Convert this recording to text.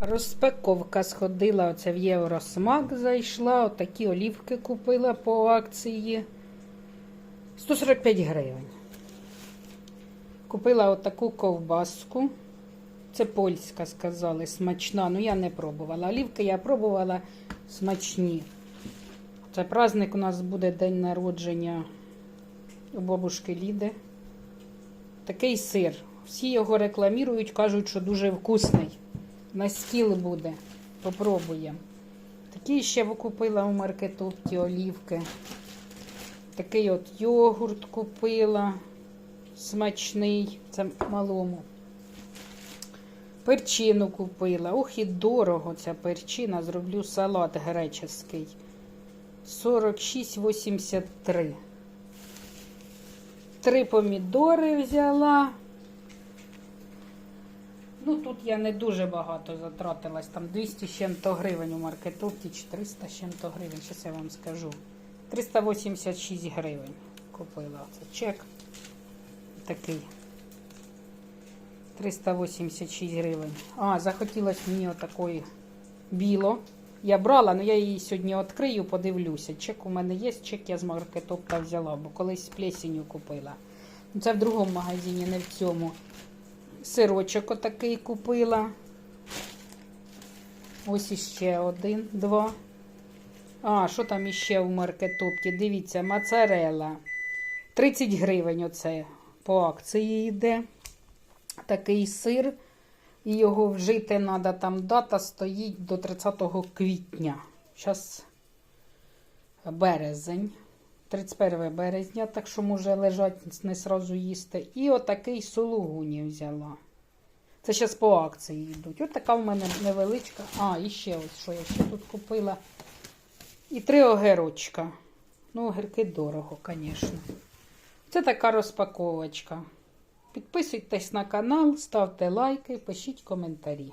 Розпаковка сходила, оце в Євросмак зайшла, отакі олівки купила по акції. 145 гривень. Купила отаку ковбаску. Це польська, сказали, смачна. Ну я не пробувала. Олівки я пробувала смачні. Це праздник у нас буде день народження у бабушки Ліди. Такий сир. Всі його рекламують, кажуть, що дуже вкусний. На стіл буде. Попробуємо. Такі ще купила у маркетопті олівки. Такий от йогурт купила. Смачний. Це малому. Перчину купила. Ох, і дорого ця перчина. Зроблю салат греческий. 46,83. Три помідори взяла. Ну, тут я не дуже багато затратилась. Там 200 з чим-то гривень у маркетопті, 400 з чим-то гривень. Зараз я вам скажу. 386 гривень купила. Це чек такий. 386 гривень. А, захотілося мені отакої біло. Я брала, але я її сьогодні відкрию, подивлюся. Чек у мене є, чек я з маркетопта взяла, бо колись з купила. Ну, Це в другому магазині, не в цьому. Сирочок отакий купила. Ось іще один, два. А, що там іще в маркетопті? Дивіться, моцарелла. 30 гривень оце по акції йде. Такий сир. І його вжити треба, там дата стоїть до 30 квітня. Зараз березень. 31 березня, так що може лежать не сразу їсти. І отакий сулугуні взяла. Це зараз по акції йдуть. От така в мене невеличка. А, і ще ось що я ще тут купила. І три огірочка. Ну, огірки дорого, звісно. Це така розпаковочка. Підписуйтесь на канал, ставте лайки, пишіть коментарі.